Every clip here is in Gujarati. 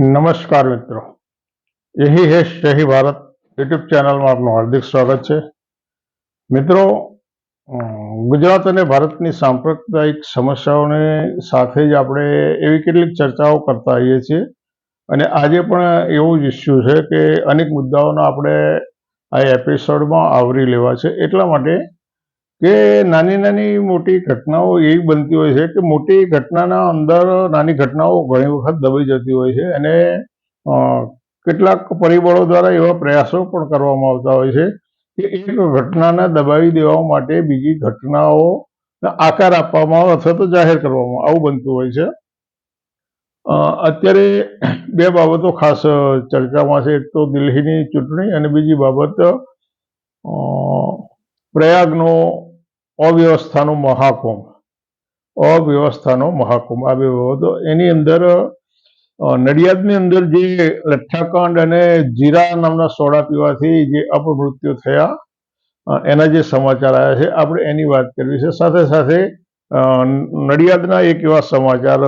નમસ્કાર મિત્રો. યહી હે શહી ભારત યુટ્યુબ ચેનલમાં આપનું હાર્દિક સ્વાગત છે. મિત્રો ગુજરાત અને ભારતની સાંપ્રદાયિક સમસ્યાઓને સાથે જ આપણે એવી કેટલીક ચર્ચાઓ કરતા આવીએ છીએ. અને આજે પણ એવું જ ઇસ્યુ છે કે અનેક મુદ્દાઓનો આપણે આ એપિસોડમાં આવરી લેવા છે. એટલા માટે કે નાની નાની મોટી ઘટનાઓ એવી બનતી હોય છે કે મોટી ઘટનાના અંદર નાની ઘટનાઓ ઘણી વખત દબાઈ જતી હોય છે અને કેટલાક પરિબળો દ્વારા એવા પ્રયાસો પણ કરવામાં આવતા હોય છે કે એક ઘટનાને દબાવી દેવા માટે બીજી ઘટનાઓ આકાર આપવામાં આવે અથવા તો જાહેર કરવામાં આવું બનતું હોય છે. અત્યારે બે બાબતો ખાસ ચર્ચામાં છે. એક તો દિલ્હીની ચૂંટણી અને બીજી બાબત પ્રયાગનો અવ્યવસ્થાનો મહાકુંભ. અવ્યવસ્થાનો મહાકુંભ. આ બે બાબતો એની અંદર નડિયાદની અંદર જે લઠ્ઠાકાંડ અને જીરા નામના સોડા પીવાથી જે અપમૃત્યુ થયા એના જે સમાચાર આવ્યા છે, આપણે એની વાત કરવી છે. સાથે સાથે નડિયાદના એક એવા સમાચાર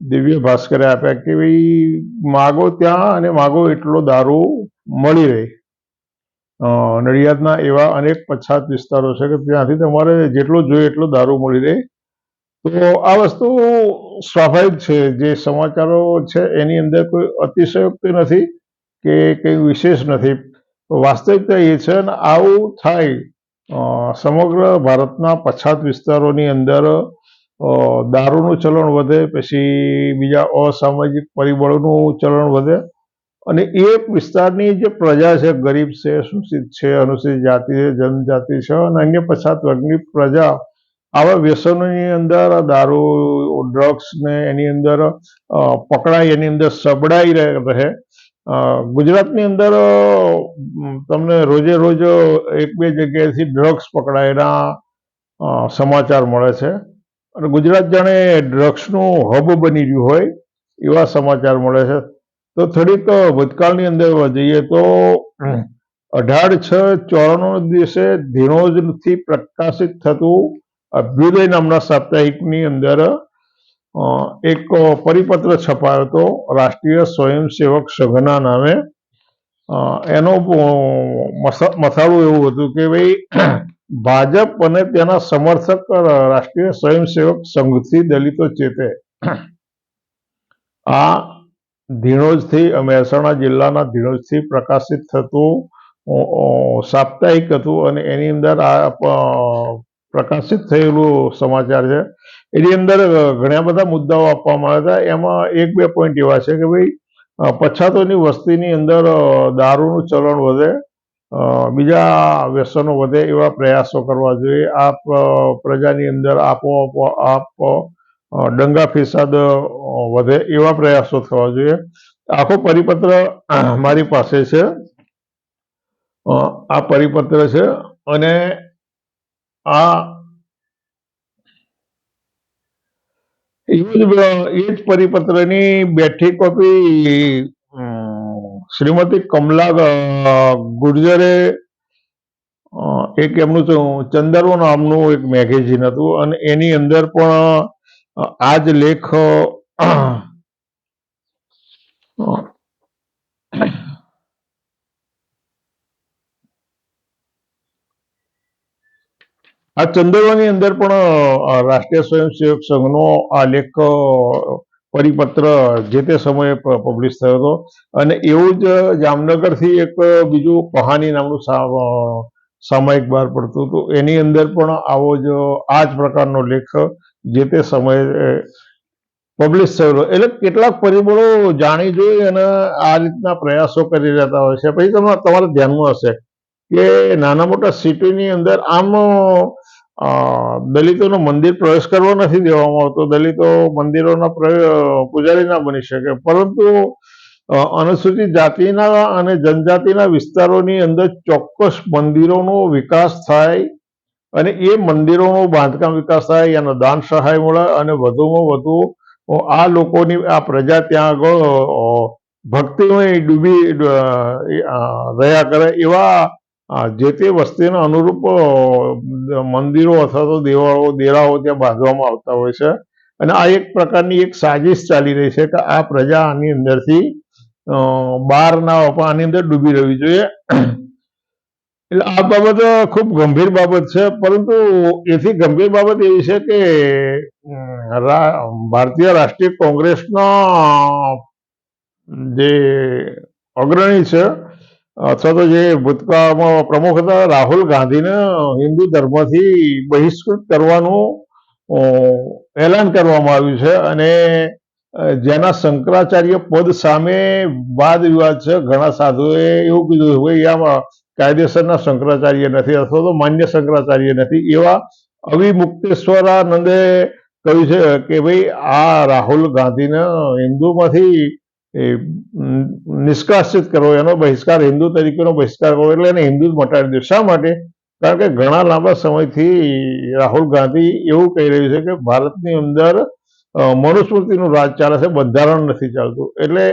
દિવ્ય ભાસ્કરે આપ્યા કે ભાઈ, માગો ત્યાં અને માગો એટલો દારૂ મળી રહે. નડિયાદના એવા અનેક પછાત વિસ્તારો છે કે ત્યાંથી તમારે જેટલો જોઈએ એટલો દારૂ મળી રહે. તો આ વસ્તુ સ્વાભાવિક છે. જે સમાચારો છે એની અંદર કોઈ અતિશયોક્તિ નથી કે કંઈ વિશેષ નથી. વાસ્તવિકતા એ છે અને આવું થાય સમગ્ર ભારતના પછાત વિસ્તારોની અંદર દારૂનું ચલણ વધે, પછી બીજા અસામાજિક પરિબળોનું ચલણ વધે અને એ વિસ્તારની જે પ્રજા છે, ગરીબ છે શોષિત છે, અનુસૂચિત જાતિ છે, જનજાતિ છે અને અન્ય પછાત વર્ગની પ્રજા, આવા વ્યસનોની અંદર દારૂ ડ્રગ્સ ને એની અંદર પકડાય એની અંદર સબડાઈ રહે ગુજરાતની અંદર તમને રોજે રોજ એક બે જગ્યાએથી ડ્રગ્સ પકડાયના સમાચાર મળે છે. અને ગુજરાત જાણે ડ્રગ્સનું હબ બની રહ્યું હોય, એવા સમાચાર મળે છે. તો થોડીક ભૂતકાળની અંદર જઈએ તો અઢાર છ ચોરાણું દિવસે ધીણોજથી પ્રકાશિત થતું અભ્યુદય નામના સાપ્તાહિકની અંદર એક પરિપત્ર છપાયો હતો રાષ્ટ્રીય સ્વયંસેવક સંઘના નામે. એનો મથાળું એવું હતું કે ભાઈ ભાજપ અને તેના સમર્થક રાષ્ટ્રીય સ્વયંસેવક સંઘથી દલિતો ચેતે. આ ધીણોજથી મહેસાણા જિલ્લાના ધીણોજથી પ્રકાશિત થતું સાપ્તાહિક હતું અને એની અંદર આ પ્રકાશિત થયેલું સમાચાર છે. એની અંદર ઘણા બધા મુદ્દાઓ આપવામાં આવ્યા હતા. એમાં એક બે પોઈન્ટ એવા છે કે ભાઈ પછાતોની વસ્તીની અંદર દારૂનું ચલણ વધે બીજા વ્યસનો વધે એવા પ્રયાસો કરવા જોઈએ. આ પ્રજાની અંદર આપો આપો, આપ દંગા ફિસાદ વધે એવા પ્રયાસો થવા જોઈએ. આખો પરિપત્ર મારી પાસે છે. આ પરિપત્ર છે અને આ એ જ પરિપત્રની બેઠી કોપી શ્રીમતી કમલા ગુર્જરે. એક એમનું ચંદરવો નામનું એક મેગેઝિન હતું અને એની અંદર પણ આ જ લેખ, આ ચંદરવાની અંદર પણ રાષ્ટ્રીય સ્વયંસેવક સંઘનો આ લેખ પરિપત્ર જે તે સમયે પબ્લિશ થયો હતો. અને એવું જ જામનગરથી એક બીજું કહાની નામનું સામાયિક બહાર પડતું હતું. એની અંદર પણ આવો જ, આ જ પ્રકારનો લેખ જે તે સમયે પબ્લિશ થયેલો. એટલે કેટલાક પરિબળો જાણી જોઈ અને આ રીતના પ્રયાસો કરી રહેતા હોય છે. પછી તમે તમારા ધ્યાનમાં હશે કે નાના મોટા સિટીની અંદર આમ દલિતોનો મંદિર પ્રવેશ કરવો નથી દેવામાં આવતો. દલિતો મંદિરોના પૂજારી ના બની શકે. પરંતુ અનુસૂચિત જાતિના અને જનજાતિના વિસ્તારોની અંદર ચોક્કસ મંદિરોનો વિકાસ થાય અને એ મંદિરોનું બાંધકામ વિકાસ થાય, એનો દાન સહાય મળે અને વધુમાં વધુ આ લોકોની, આ પ્રજા ત્યાં આગળ ભક્તિમય ડૂબી રહ્યા કરે એવા જે તે વસ્તીને અનુરૂપ મંદિરો અથવા તો દેવાળો, દેરાઓ ત્યાં બાંધવામાં આવતા હોય છે. અને આ એક પ્રકારની એક સાજિશ ચાલી રહી છે કે આ પ્રજા આની અંદરથી બહાર ના આની અંદર ડૂબી રહેવી જોઈએ. એટલે આ બાબત ખૂબ ગંભીર બાબત છે પરંતુ એથી ગંભીર બાબત એવી છે કે ભારતીય રાષ્ટ્રીય કોંગ્રેસના જે અગ્રણી છે અથવા તો જે ભૂતકાળમાં પ્રમુખ હતા રાહુલ ગાંધીને હિન્દુ ધર્મથી બહિષ્કૃત કરવાનું એલાન કરવામાં આવ્યું છે અને જેના શંકરાચાર્ય પદ સામે વાદ વિવાદ છે. ઘણા સાધુએ એવું કીધું કે ભાઈ આમાં કાયદેસરના શંકરાચાર્ય નથી, અથવા તો માન્ય શંકરાચાર્ય નથી, એવા અવિમુક્તેશ્વરાનંદે કહ્યું છે કે ભાઈ, આ રાહુલ ગાંધીને હિન્દુમાંથી નિષ્કાસિત કરવો એનો બહિષ્કાર હિન્દુ તરીકેનો બહિષ્કાર કરવો એટલે એને હિન્દુ જ મટાડી દે. શા માટે? કારણ કે ઘણા લાંબા સમયથી રાહુલ ગાંધી એવું કહી રહ્યું છે કે ભારતની અંદર મનુસ્મૃતિનું રાજ ચાલે છે, બંધારણ નથી ચાલતું. એટલે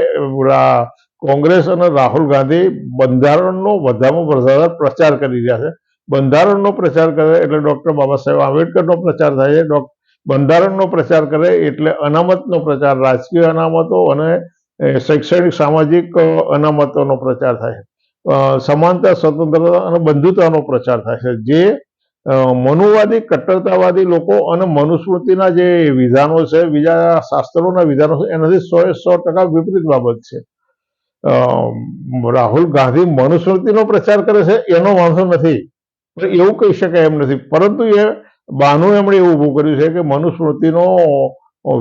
કોંગ્રેસ અને રાહુલ ગાંધી બંધારણનો વધારેમાં વધારે પ્રચાર કરી રહ્યા છે. બંધારણનો પ્રચાર કરે એટલે ડૉક્ટર બાબા સાહેબ આંબેડકરનો પ્રચાર થાય છે. બંધારણનો પ્રચાર કરે એટલે અનામતનો પ્રચાર, રાજકીય અનામતો અને શૈક્ષણિક, સામાજિક અનામતોનો પ્રચાર થાય છે. સમાનતા, સ્વતંત્રતા અને બંધુતાનો પ્રચાર થાય છે. જે મનુવાદી, કટ્ટરતાવાદી લોકો અને મનુસ્મૃતિના જે વિધાનો છે, બીજા શાસ્ત્રોના વિધાનો છે, એનાથી સો સો ટકા વિપરીત બાબત છે. રાહુલ ગાંધી મનુસ્મૃતિનો પ્રચાર કરે છે, એનો વાંધો નથી. એવું કહી શકાય એમ નથી. પરંતુ એ બહાનું એમણે એવું ઊભું કર્યું છે કે મનુસ્મૃતિનો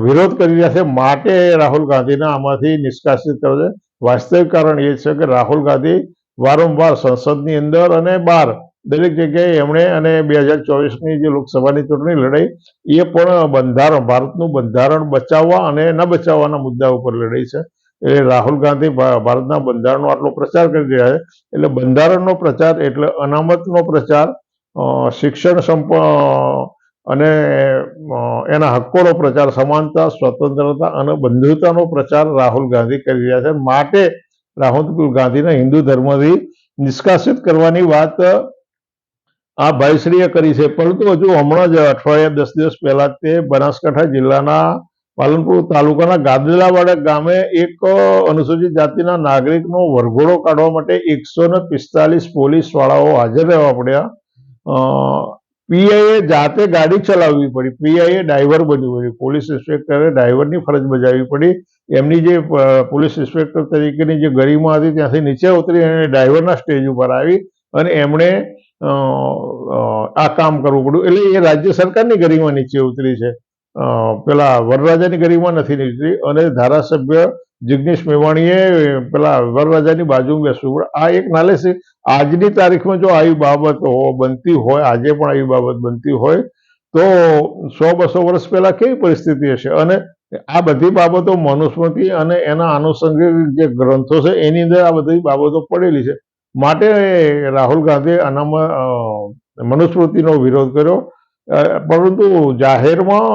વિરોધ કરી રહ્યા છે માટે રાહુલ ગાંધીને આમાંથી નિષ્કાસિત કર્યો છે. વાસ્તવિક કારણ એ છે કે રાહુલ ગાંધી વારંવાર સંસદની અંદર અને બહાર દરેક જગ્યાએ એમણે અને બે હજાર ચોવીસની જે લોકસભાની ચૂંટણી લડાઈ, એ પણ બંધારણ, ભારતનું બંધારણ બચાવવા અને ન બચાવવાના મુદ્દા ઉપર લડાઈ છે. એટલે રાહુલ ગાંધી ભારતના બંધારણનો આટલો પ્રચાર કરી રહ્યા છે. એટલે બંધારણનો પ્રચાર એટલે અનામતનો પ્રચાર શિક્ષણ સંપ અને એના હક્કોનો પ્રચાર, સમાનતા, સ્વતંત્રતા અને બંધુતાનો પ્રચાર રાહુલ ગાંધી કરી રહ્યા છે. માટે રાહુલ ગાંધીને હિન્દુ ધર્મથી નિષ્કાસિત કરવાની વાત, આ ભાઈશ્રીએ કરી છે. પરંતુ હજુ હમણાં જ અઠવાડિયા દસ દિવસ પહેલા તે બનાસકાંઠા જિલ્લાના પાલનપુર તાલુકાના ગાદલાવાડા ગામે એક અનુસૂચિત જાતિના નાગરિકનો વરઘોડો કાઢવા માટે એકસો ને પિસ્તાલીસ પોલીસવાળાઓ હાજર રહેવા પડ્યા. પીઆઈએ જાતે ગાડી ચલાવવી પડી. પીઆઈએ ડ્રાઈવર બનવું પડ્યું. પોલીસ ઇન્સ્પેક્ટરે ડ્રાઈવરની ફરજ બજાવવી પડી. એમની જે પોલીસ ઇન્સ્પેક્ટર તરીકેની જે ગરિમા હતી ત્યાંથી નીચે ઉતરી અને ડ્રાઈવરના સ્ટેજ ઉપર આવી અને એમણે આ કામ કરવું પડ્યું. એટલે એ રાજ્ય સરકારની ગરિમા નીચે ઉતરી છે. પેલા વરરાજાની ગરિમા નથી નીકળી અને ધારાસભ્ય જિગ્નેશ મેવાણીએ પેલા વરરાજાની બાજુમાં બેસવું આ એક નાલે છે. આજની તારીખમાં જો આવી બાબત બનતી હોય, આજે પણ આવી બાબત બનતી હોય, તો સો બસો વર્ષ પહેલા કેવી પરિસ્થિતિ હશે? અને આ બધી બાબતો મનુસ્મૃતિ અને એના આનુષંગિક જે ગ્રંથો છે, એની અંદર આ બધી બાબતો પડેલી છે. માટે રાહુલ ગાંધીએ આનામાં મનુસ્મૃતિનો વિરોધ કર્યો. પરંતુ જાહેરમાં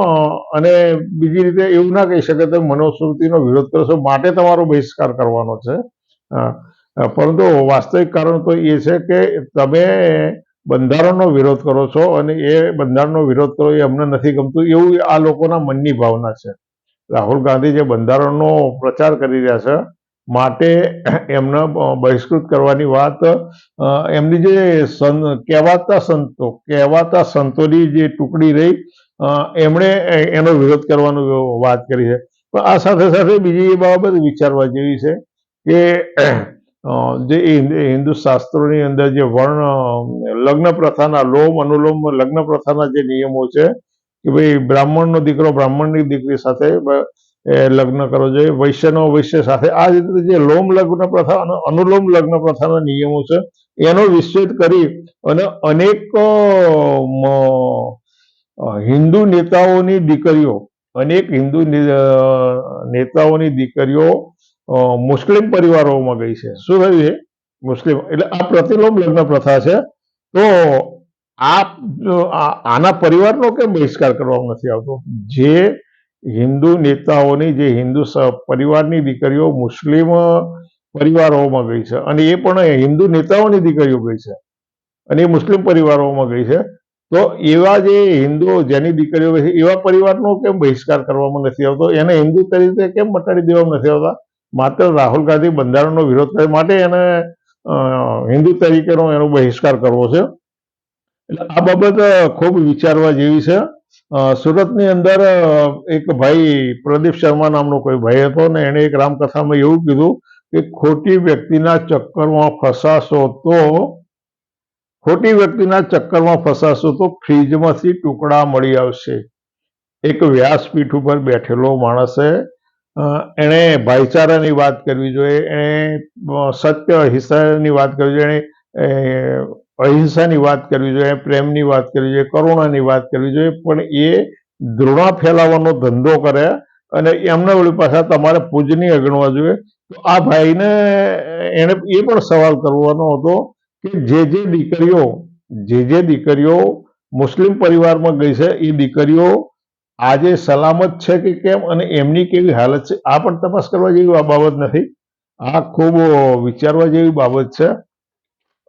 અને બીજી રીતે એવું ના કહી શકે તમે મનોસ્મૃતિનો વિરોધ કરો છો માટે તમારો બહિષ્કાર કરવાનો છે. પરંતુ વાસ્તવિક કારણ તો એ છે કે તમે બંધારણનો વિરોધ કરો છો અને એ બંધારણનો વિરોધ કરો એ અમને નથી ગમતું એવું આ લોકોના મનની ભાવના છે. રાહુલ ગાંધી જે બંધારણનો પ્રચાર કરી રહ્યા છે માટે એમને બહિષ્કૃત કરવાની વાત એમની જે કહેવાતા સંતો, કહેવાતા સંતોની જે ટુકડી રહી એમણે એનો વિરોધ કરવાનું વાત કરી છે. પણ આ સાથે સાથે બીજી એ બાબત વિચારવા જેવી છે કે જે હિન્દુ શાસ્ત્રોની અંદર જે વર્ણ, લગ્ન પ્રથાના લોમ અનુલોમ લગ્ન પ્રથાના જે નિયમો છે, કે ભાઈ બ્રાહ્મણનો દીકરો બ્રાહ્મણની દીકરી સાથે એ લગ્ન કરવો જોઈએ. વૈશ્યનો વૈશ્ય સાથે આ રીતે જે લોમ લગ્ન પ્રથા અને અનુલોમ લગ્ન પ્રથાના નિયમો છે, એનો વિચ્છેદ કરી અને અનેક હિન્દુ નેતાઓની દીકરીઓ, અનેક હિન્દુ નેતાઓની દીકરીઓ મુસ્લિમ પરિવારોમાં ગઈ છે. શું થયું છે? મુસ્લિમ, એટલે આ પ્રતિલોમ લગ્ન પ્રથા છે. તો આ- આના પરિવારનો કેમ બહિષ્કાર કરવામાં નથી આવતો? જે હિન્દુ નેતાઓની જે હિન્દુ પરિવારની દીકરીઓ મુસ્લિમ પરિવારોમાં ગઈ છે અને એ પણ હિન્દુ નેતાઓની દીકરીઓ ગઈ છે અને એ મુસ્લિમ પરિવારોમાં ગઈ છે. તો એવા જે હિન્દુઓ જેની દીકરીઓ છે, એવા પરિવારનો કેમ બહિષ્કાર કરવામાં નથી આવતો? એને હિન્દુ તરીકે કેમ મટાડી દેવામાં નથી આવતા? માત્ર રાહુલ ગાંધી બંધારણનો વિરોધ કરવા માટે એને હિન્દુ તરીકેનો એનો બહિષ્કાર કરવો છે. એટલે આ બાબત ખૂબ વિચારવા જેવી છે. સુરતની અંદર એક ભાઈ, પ્રદીપ શર્મા નામનો કોઈ ભાઈ હતો ને એણે એક રામકથામાં એવું કીધું કે ખોટી વ્યક્તિના ચક્કરમાં ફસાશો તો, ખોટી વ્યક્તિના ચક્કરમાં ફસાશો તો ફ્રીજમાંથી ટુકડા મળી આવશે. એક વ્યાસપીઠ ઉપર બેઠેલો માણસે એણે ભાઈચારાની વાત કરવી જોઈએ, એણે સત્ય હિસ્સાની વાત કરવી જોઈએ, એણે અહિંસાની વાત કરવી જોઈએ, પ્રેમની વાત કરવી જોઈએ, કરુણાની વાત કરવી જોઈએ, પણ એ ધૃણા ફેલાવવાનો ધંધો કરે અને એમને વળી પાછા તમારે પૂજનીય ગણવા જોઈએ. આ ભાઈને એણે એ પણ સવાલ કરવાનો હતો કે જે જે દીકરીઓ, જે જે દીકરીઓ મુસ્લિમ પરિવારમાં ગઈ છે, એ દીકરીઓ આજે સલામત છે કે કેમ અને એમની કેવી હાલત છે, આ પણ તપાસ કરવા જેવી આ બાબત નથી. આ ખૂબ વિચારવા જેવી બાબત છે.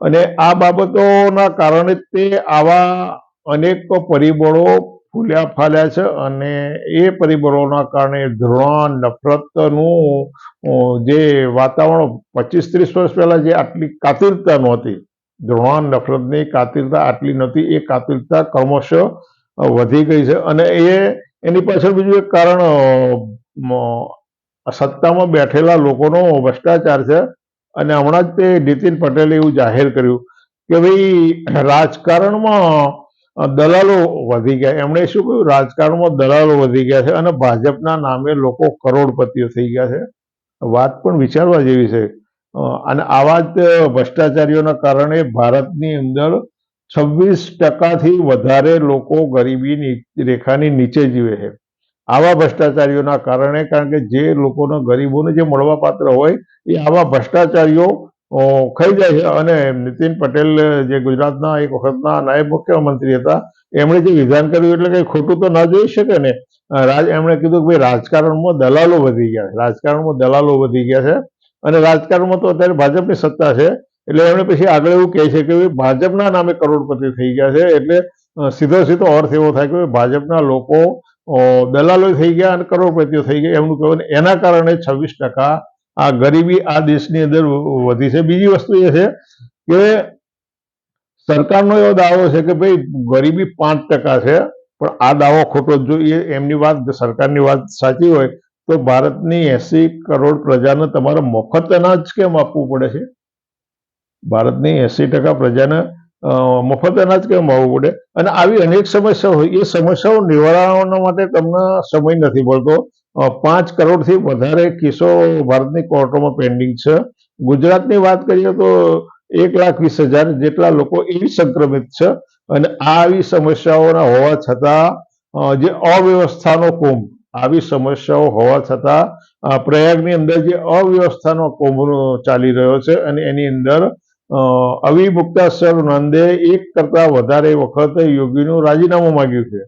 અને આ બાબતોના કારણે તે આવા અનેક પરિબળો ફૂલ્યા ફાલ્યા છે અને એ પરિબળોના કારણે ધ્રોણ નફરતનું જે વાતાવરણ પચીસ ત્રીસ વર્ષ પહેલાં જે આટલી કાતિરતા નહોતી ધ્રોણ નફરતની કાતિરતા આટલી નહોતી એ કાતિરતા ક્રમશઃ વધી ગઈ છે અને એ એની પાછળ બીજું એક કારણ સત્તામાં બેઠેલા લોકોનો ભ્રષ્ટાચાર છે અને હમણાં જ તે નીતિન પટેલે એવું જાહેર કર્યું કે ભાઈ, રાજકારણમાં દલાલો વધી ગયા. એમણે શું કહ્યું? રાજકારણમાં દલાલો વધી ગયા છે અને ભાજપના નામે લોકો કરોડપતિઓ થઈ ગયા છે. વાત પણ વિચારવા જેવી છે. અને આવા જ ભ્રષ્ટાચારીઓના કારણે ભારતની અંદર છવ્વીસ ટકાથી વધારે લોકો ગરીબી રેખાની નીચે જીવે છે. આવા ભ્રષ્ટાચારીઓના કારણે, કારણ કે જે લોકોના, ગરીબોને જે મળવાપાત્ર હોય, એ આવા ભ્રષ્ટાચારીઓ ખાઈ જાય છે. અને નીતિન પટેલ, જે ગુજરાતના એક વખતના નાયબ મુખ્યમંત્રી હતા, એમણે જે વિધાન કર્યું એટલે કંઈ ખોટું તો ના જોઈ શકે ને. રાજ, એમણે કીધું કે ભાઈ, રાજકારણમાં દલાલો વધી ગયા છે. રાજકારણમાં દલાલો વધી ગયા છે. અને રાજકારણમાં તો અત્યારે ભાજપની સત્તા છે. એટલે એમણે પછી આગળ એવું કહે છે કે ભાજપના નામે કરોડપતિ થઈ ગયા છે. એટલે સીધો સીધો અર્થ એવો થાય કે ભાજપના લોકો દલાલો થઈ ગયા અને કરોડપતિઓ થઈ ગયા એમનું કહેવું એના કારણે છવ્વીસ ટકા આ ગરીબી આ દેશની અંદર વધી છે. બીજી વસ્તુ એ છે કે સરકારનો એવો દાવો છે કે ભાઈ ગરીબી પાંચ ટકા છે, પણ આ દાવો ખોટો જ એ એમની વાત, સરકારની વાત સાચી હોય તો ભારતની એસી કરોડ પ્રજાને તમારે મફત અનાજ કેમ આપવું પડે છે? ભારતની એસી ટકા પ્રજાને મફત અનાજ કેમ આપવું પડે? અને આવી અનેક સમસ્યાઓ હોય. એ સમસ્યાઓ નિવારણના માટે તમને સમય નથી મળતો. પાંચ કરોડથી વધારે કેસો ભારતની કોર્ટોમાં પેન્ડિંગ છે. ગુજરાતની વાત કરીએ તો એક લાખ વીસ હજાર જેટલા લોકો એવી સંક્રમિત છે. અને આવી સમસ્યાઓના હોવા છતાં જે અવ્યવસ્થાનો કુંભ, આવી સમસ્યાઓ હોવા છતાં પ્રયાગની અંદર જે અવ્યવસ્થાનો કુંભ ચાલી રહ્યો છે અને એની અંદર અવી મુક્તાસર નંદે એક કરતા વધારે વખત યોગીનું રાજીનામું માગ્યું છે.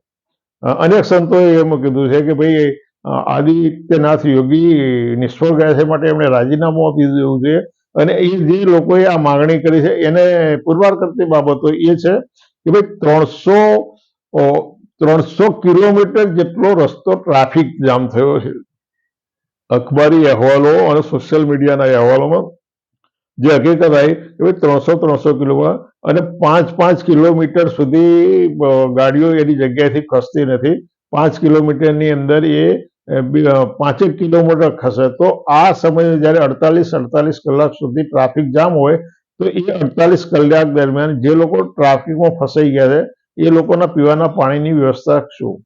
અનેક સંતોએ એમ કીધું છે કે ભાઈ આદિત્યનાથ યોગી નિષ્ફળ ગયા છે માટે એમણે રાજીનામું આપી દેવું છે અને એ જે લોકોએ આ માગણી કરી છે એને પુરવાર કરતી બાબતો એ છે કે ભાઈ ત્રણસો ત્રણસો કિલોમીટર જેટલો રસ્તો ટ્રાફિક જામ થયો છે. અખબારી અહેવાલો અને સોશિયલ મીડિયાના અહેવાલોમાં જે હકીકત આવી કે ભાઈ ત્રણસો ત્રણસો કિલોમાં અને પાંચ પાંચ કિલોમીટર સુધી ગાડીઓ એની જગ્યાએથી ખસતી નથી. પાંચ કિલોમીટરની અંદર એ પાંચેક કિલોમીટર ખસે. તો આ સમયે જ્યારે અડતાલીસ અડતાલીસ કલાક સુધી ટ્રાફિક જામ હોય, તો એ અડતાલીસ કલાક દરમિયાન જે લોકો ટ્રાફિકમાં ફસાઈ ગયા છે, એ લોકોના પીવાના પાણીની વ્યવસ્થા શું?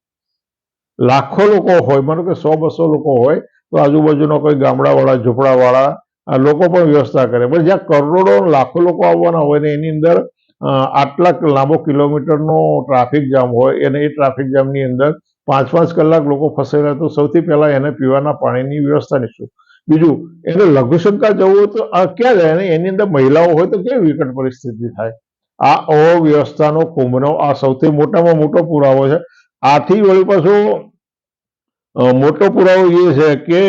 લાખો લોકો હોય, માનો કે સો, બસો લોકો હોય, તો આજુબાજુના કોઈ ગામડાવાળા, ઝૂંપડાવાળા લોકો પણ વ્યવસ્થા કરે. પણ જ્યાં કરોડો, લાખો લોકો આવવાના હોય ને એની અંદર આટલા લાંબો કિલોમીટરનો ટ્રાફિક જામ હોય અને એ ટ્રાફિક જામની અંદર પાંચ પાંચ કલાક લોકો ફસાયેલા તો સૌથી પહેલા એને પીવાના પાણીની વ્યવસ્થાની શું બીજું, એને લઘુશંકા જવું હોય તો આ ક્યાં જાય? અને એની અંદર મહિલાઓ હોય તો કેવી વિકટ પરિસ્થિતિ થાય? આ અવ્યવસ્થાનો કુંભનો આ સૌથી મોટામાં મોટો પુરાવો છે. આથી વળી પાછું મોટો પુરાવો એ છે કે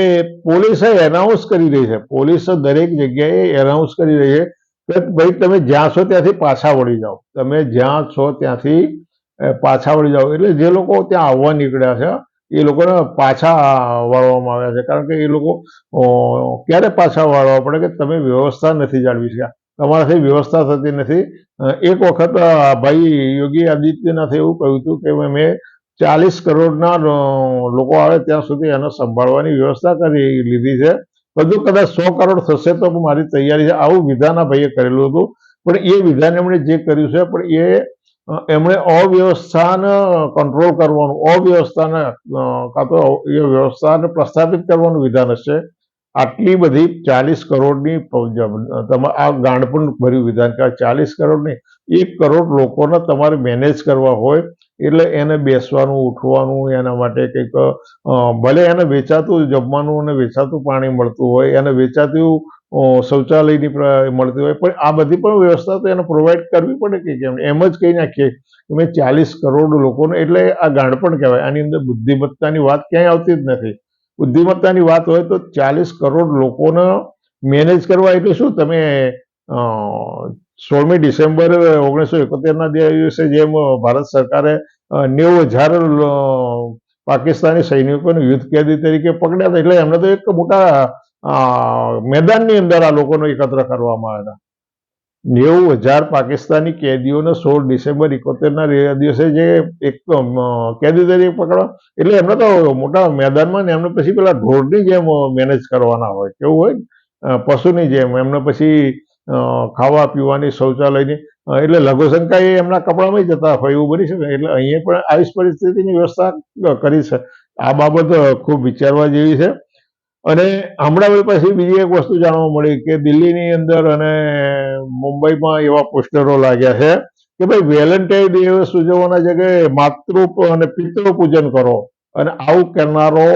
પોલીસે એનાઉન્સ કરી રહી છે. પોલીસ દરેક જગ્યાએ એનાઉન્સ કરી રહી છે કે ભાઈ તમે જ્યાં છો ત્યાંથી પાછા વળી જાઓ. તમે જ્યાં છો ત્યાંથી પાછા વળી જાઓ. એટલે જે લોકો ત્યાં આવવા નીકળ્યા છે, એ લોકોને પાછા વાળવામાં આવ્યા છે. કારણ કે એ લોકો ક્યારે પાછા વાળવા પડે કે તમે વ્યવસ્થા નથી જાળવી શક્યા. તમારાથી વ્યવસ્થા થતી નથી. એક વખત ભાઈ યોગી આદિત્યનાથે એવું કહ્યું હતું કે મેં ચાલીસ કરોડના લોકો આવે ત્યાં સુધી એને સંભાળવાની વ્યવસ્થા કરી લીધી છે. બધું કદાચ સો કરોડ થશે તો મારી તૈયારી છે. આવું વિધાન ભાઈએ કરેલું હતું. પણ એ વિધાન એમણે જે કર્યું છે, પણ એ એમણે અવ્યવસ્થાને કંટ્રોલ કરવાનું, અવ્યવસ્થાને કાં તો એ વ્યવસ્થાને પ્રસ્થાપિત કરવાનું વિધાન હશે આટલી બધી ચાલીસ કરોડની તમે, આ ગાંડપણ ભર્યું વિધાન કે ચાલીસ કરોડની એક કરોડ લોકોને તમારે મેનેજ કરવા હોય એટલે એને બેસવાનું, ઉઠવાનું, એના માટે કંઈક ભલે એને વેચાતું જમવાનું અને વેચાતું પાણી મળતું હોય, એને વેચાતું શૌચાલયની મળતી હોય, પણ આ બધી પણ વ્યવસ્થા તો એને પ્રોવાઈડ કરવી પડે કે કેમ? એમ જ કહી નાખીએ કે મેં ચાલીસ કરોડ લોકોને, એટલે આ ગાંડપણ કહેવાય, આની અંદર બુદ્ધિમત્તાની વાત ક્યાંય આવતી જ નથી. બુદ્ધિમત્તાની વાત હોય તો ચાલીસ કરોડ લોકોને મેનેજ કરવા એટલે શું? તમે સોળમી ડિસેમ્બર ઓગણીસો એકોતેરના દિવસે જેમ ભારત સરકારે નેવું હજાર પાકિસ્તાની સૈનિકોને યુદ્ધ કેદી તરીકે પકડ્યા હતા. એટલે એમને તો એક મોટા મેદાનની અંદર આ લોકોને એકત્ર કરવામાં આવ્યા નેવું હજાર પાકિસ્તાની કેદીઓને સોળ ડિસેમ્બર એકોતેરના દિવસે જે એક કેદી તરીકે પકડવા. એટલે એમને તો મોટા મેદાનમાં ને એમને પછી પેલા ઢોરની જેમ મેનેજ કરવાના હોય. કેવું હોય પશુની જેમ. એમને પછી ખાવા પીવાની શૌચાલયની એટલે લઘુશંકા એ એમના કપડામાં જતા હોય એવું બની શકે. એટલે અહીંયા પણ આવી પરિસ્થિતિની વ્યવસ્થા કરી છે. આ બાબત ખૂબ વિચારવા જેવી છે. અને હમણાં પછી બીજી એક વસ્તુ જાણવા મળી કે દિલ્હીની અંદર અને મુંબઈમાં એવા પોસ્ટરો લાગ્યા છે કે ભાઈ વેલેન્ટાઇન ડે ઉજવવાના જગ્યાએ માતૃ અને પિતૃ પૂજન કરો અને આવું કરનારો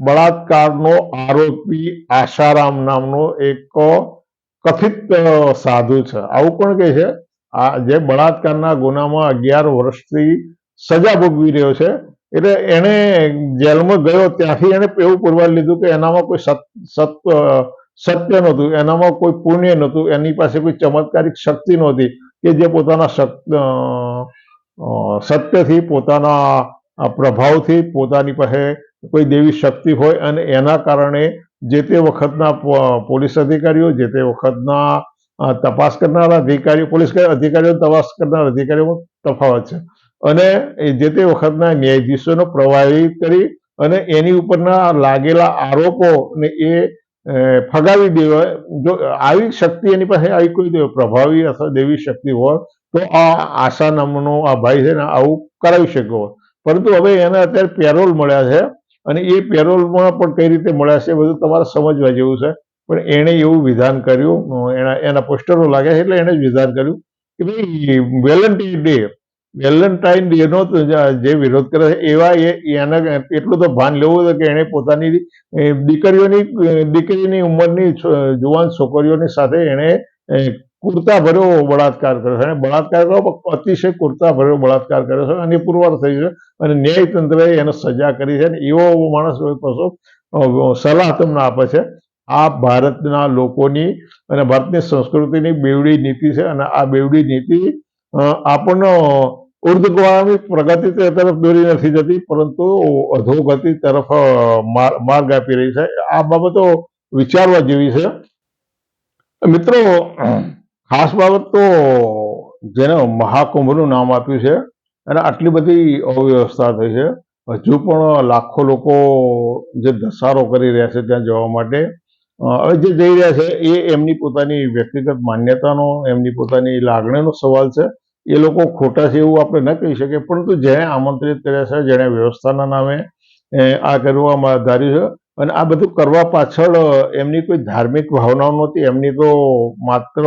બળાત્કારનો આરોપી આશારામ નામનો એક કથિત સાધુ છે. આવું પણ કહે છે, આ જે બળાત્કારના ગુનામાં અગિયાર વર્ષથી સજા ભોગવી રહ્યો છે, એટલે એણે જેલમાં ગયો ત્યાંથી એને એવું પુરવાર લીધું કે એનામાં કોઈ સત સત સત્ય નહોતું, એનામાં કોઈ પુણ્ય નહોતું, એની પાસે કોઈ ચમત્કારિક શક્તિ નહોતી કે જે પોતાના સત્યથી, પોતાના પ્રભાવથી, પોતાની પાસે કોઈ દેવી શક્તિ હોય અને એના કારણે જે તે વખતના પોલીસ અધિકારીઓ, જે તે વખતના તપાસ કરનારા અધિકારીઓ, પોલીસ અધિકારીઓ તપાસ કરનારા અધિકારીઓમાં તફાવત છે. અને જે તે વખતના ન્યાયાધીશોને પ્રભાવિત કરી અને એની ઉપરના લાગેલા આરોપો ને એ, ફગાવી દેવા, જો આવી શક્તિ એની પાસે આવી કોઈ પ્રભાવી અથવા દેવી શક્તિ હોય, તો આ આશા નામનો આ ભાઈ છે ને આવું કરાવી શક્યો હોય. પરંતુ હવે એને અત્યારે પેરોલ મળ્યા છે. અને એ પેરોલમાં પણ કઈ રીતે મળ્યા છે બધું તમારે સમજવા જેવું છે. પણ એણે એવું વિધાન કર્યું, એના એના પોસ્ટરો લાગ્યા છે એટલે એણે જ વિધાન કર્યું કે ભાઈ, વેલેન્ટાઇન ડે વેલેન્ટાઇન ડે નો તો જ- વિરોધ કરે છે, એવા એને એટલું તો ભાન લેવું હતું કે એણે પોતાની દીકરીઓની, દીકરીની ઉંમરની જુવાન છોકરીઓની સાથે એણે કુર્તા ભર્યો બળાત્કાર કર્યો છે. અને બળાત્કાર કર્યો અતિશય કુર્તા ભર્યો બળાત્કાર કર્યો છે અને પુરવાર થઈ છે. અને ન્યાયતંત્રએ એને સજા કરી છે અને એવો માણસ પાછો સલાહ તમને આપે છે. આ ભારતના લોકોની અને ભારતની સંસ્કૃતિની બેવડી નીતિ છે અને આ બેવડી નીતિ આપણને ઉર્ધ્વગામી પ્રગતિ તરફ દોરી નથી જતી, પરંતુ અધોગતિ તરફ માર્ગ આપી રહી છે. આ બાબતો વિચારવા જેવી છે. મિત્રો ખાસ બાબત તો જેને મહાકુંભનું નામ આપ્યું છે અને આટલી બધી અવ્યવસ્થા થઈ છે. હજુ પણ લાખો લોકો જે ધસારો કરી રહ્યા છે ત્યાં જવા માટે હવે જે જઈ રહ્યા છે એ એમની પોતાની વ્યક્તિગત માન્યતાનો, એમની પોતાની લાગણીનો સવાલ છે. એ લોકો ખોટા છે એવું આપણે ન કહી શકીએ, પરંતુ જેણે આમંત્રિત કર્યા છે, જેણે વ્યવસ્થાના નામે આ કરવામાં ધાર્યું છે અને આ બધું કરવા પાછળ એમની કોઈ ધાર્મિક ભાવનાઓ નહોતી. એમની તો માત્ર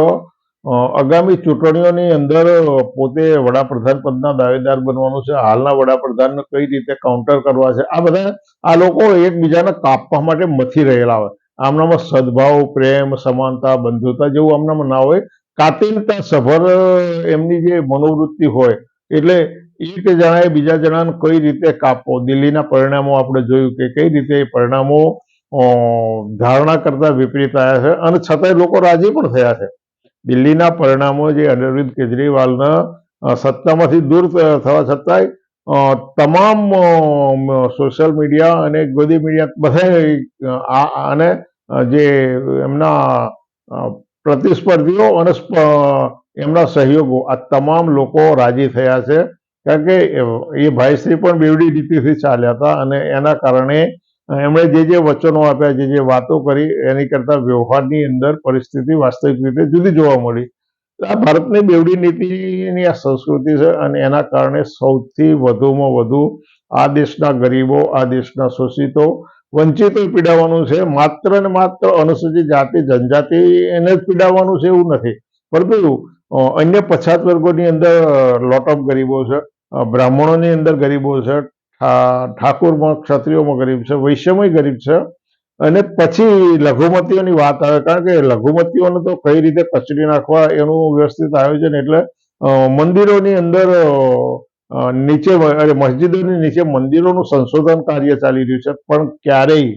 આગામી ચૂંટણીઓની અંદર પોતે વડાપ્રધાન પદના દાવેદાર બનવાનું છે. હાલના વડાપ્રધાનને કઈ રીતે કાઉન્ટર કરવા છે? આ બધા, આ લોકો એકબીજાને કાપવા માટે મથી રહેલા હોય. આમનામાં સદભાવ, પ્રેમ, સમાનતા, બંધુતા જેવું આમનામાં ના હોય. કાતિલતા સભર એમની જે મનોવૃત્તિ હોય, એટલે એક જણાએ બીજા જણાને કઈ રીતે કાપવો? દિલ્હીના પરિણામો આપણે જોયું કે કઈ રીતે પરિણામો ધારણા કરતા વિપરીત આવ્યા છે અને છતાંય લોકો રાજી પણ થયા છે. દિલ્હીના પરિણામો જે અરવિંદ કેજરીવાલના સત્તામાંથી દૂર થવા છતાંય તમામ સોશિયલ મીડિયા અને ગોદી મીડિયા બધા આને જે એમના પ્રતિસ્પર્ધીઓ અને એમના સહયોગો, આ તમામ લોકો રાજી થયા છે. કારણ કે એ ભાઈશ્રી પણ બેવડી નીતિથી ચાલ્યા હતા અને એના કારણે એમણે જે જે વચનો આપ્યા, જે જે વાતો કરી, એની કરતા વ્યવહારની અંદર પરિસ્થિતિ વાસ્તવિક રીતે જુદી જોવા મળી. આ ભારતની બેવડી નીતિની આ સંસ્કૃતિ છે અને એના કારણે સૌથી વધુમાં વધુ આ દેશના ગરીબો, આ દેશના શોષિતો, વંચિતો પીડાવાનું છે. માત્ર ને માત્ર અનુસૂચિત જાતિ, જનજાતિ એને જ પીડાવાનું છે એવું નથી. પરંતુ અન્ય પછાત વર્ગોની અંદર લોટ ઓફ ગરીબો છે બ્રાહ્મણોની અંદર ગરીબો છે ઠાકોરમાં ક્ષત્રિયોમાં ગરીબ છે વૈશ્યમય ગરીબ છે. અને પછી લઘુમતીઓની વાત આવે, કારણ કે લઘુમતીઓને તો કઈ રીતે કચડી નાખવા એનું વ્યવસ્થિત આયોજન એટલે મંદિરોની અંદર નીચે અરે, મસ્જિદોની નીચે મંદિરોનું સંશોધન કાર્ય ચાલી રહ્યું છે. પણ ક્યારેય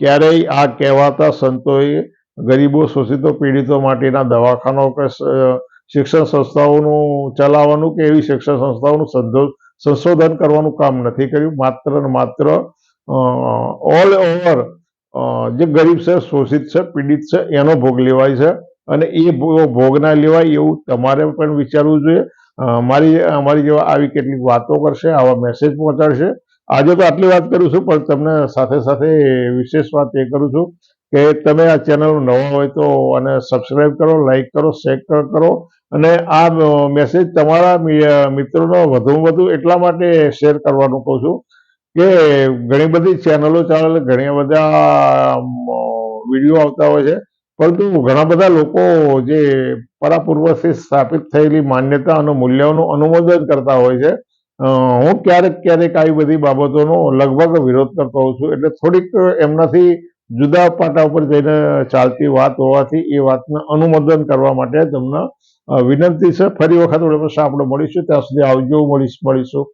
ક્યારેય આ કહેવાતા સંતોએ ગરીબો, શોષિતો, પીડિતો માટેના દવાખાનો કે શિક્ષણ સંસ્થાઓનું ચલાવવાનું કે એવી શિક્ષણ સંસ્થાઓનું સંધો- સંશોધન કરવાનું કામ નથી કર્યું. માત્ર ને માત્ર ઓલ ઓવર જે ગરીબ છે, શોષિત છે, પીડિત છે, એનો ભોગ લેવાય છે અને એ ભોગ ના લેવાય એવું તમારે પણ વિચારવું જોઈએ. મારી, અમારી જેવા આવી કેટલીક વાતો કરશે, આવા મેસેજ પહોંચાડશે. આજે તો આટલી વાત કરું છું, પણ તમને સાથે સાથે વિશેષ વાત એ કરું છું. કે તમે આ ચેનલ નવા હોય તો અને સબસ્ક્રાઈબ કરો લાઈક કરો શેર કરો અને આ મેસેજ તમારા મિત્રોનો વધુમાં વધુ એટલા માટે શેર કરવાનું કહું છું કે ઘણી બધી ચેનલો ચાલે ઘણા બધા વીડિયો આવતા હોય છે. પરંતુ ઘણા બધા લોકો જે પરાપૂર્વથી સ્થાપિત થયેલી માન્યતા અને મૂલ્યોનું અનુમોદન કરતા હોય છે. હું ક્યારેક ક્યારેક આવી બધી બાબતોનો લગભગ વિરોધ કરતો હોઉં છું. એટલે થોડીક એમનાથી જુદા પાટા ઉપર જઈને ચાલતી વાત હોવાથી એ વાતને અનુમોદન કરવા માટે તમને વિનંતી છે. ફરી વખત આપણે મળીશું. ત્યાં સુધી આવજો, મળીશ, મળીશું.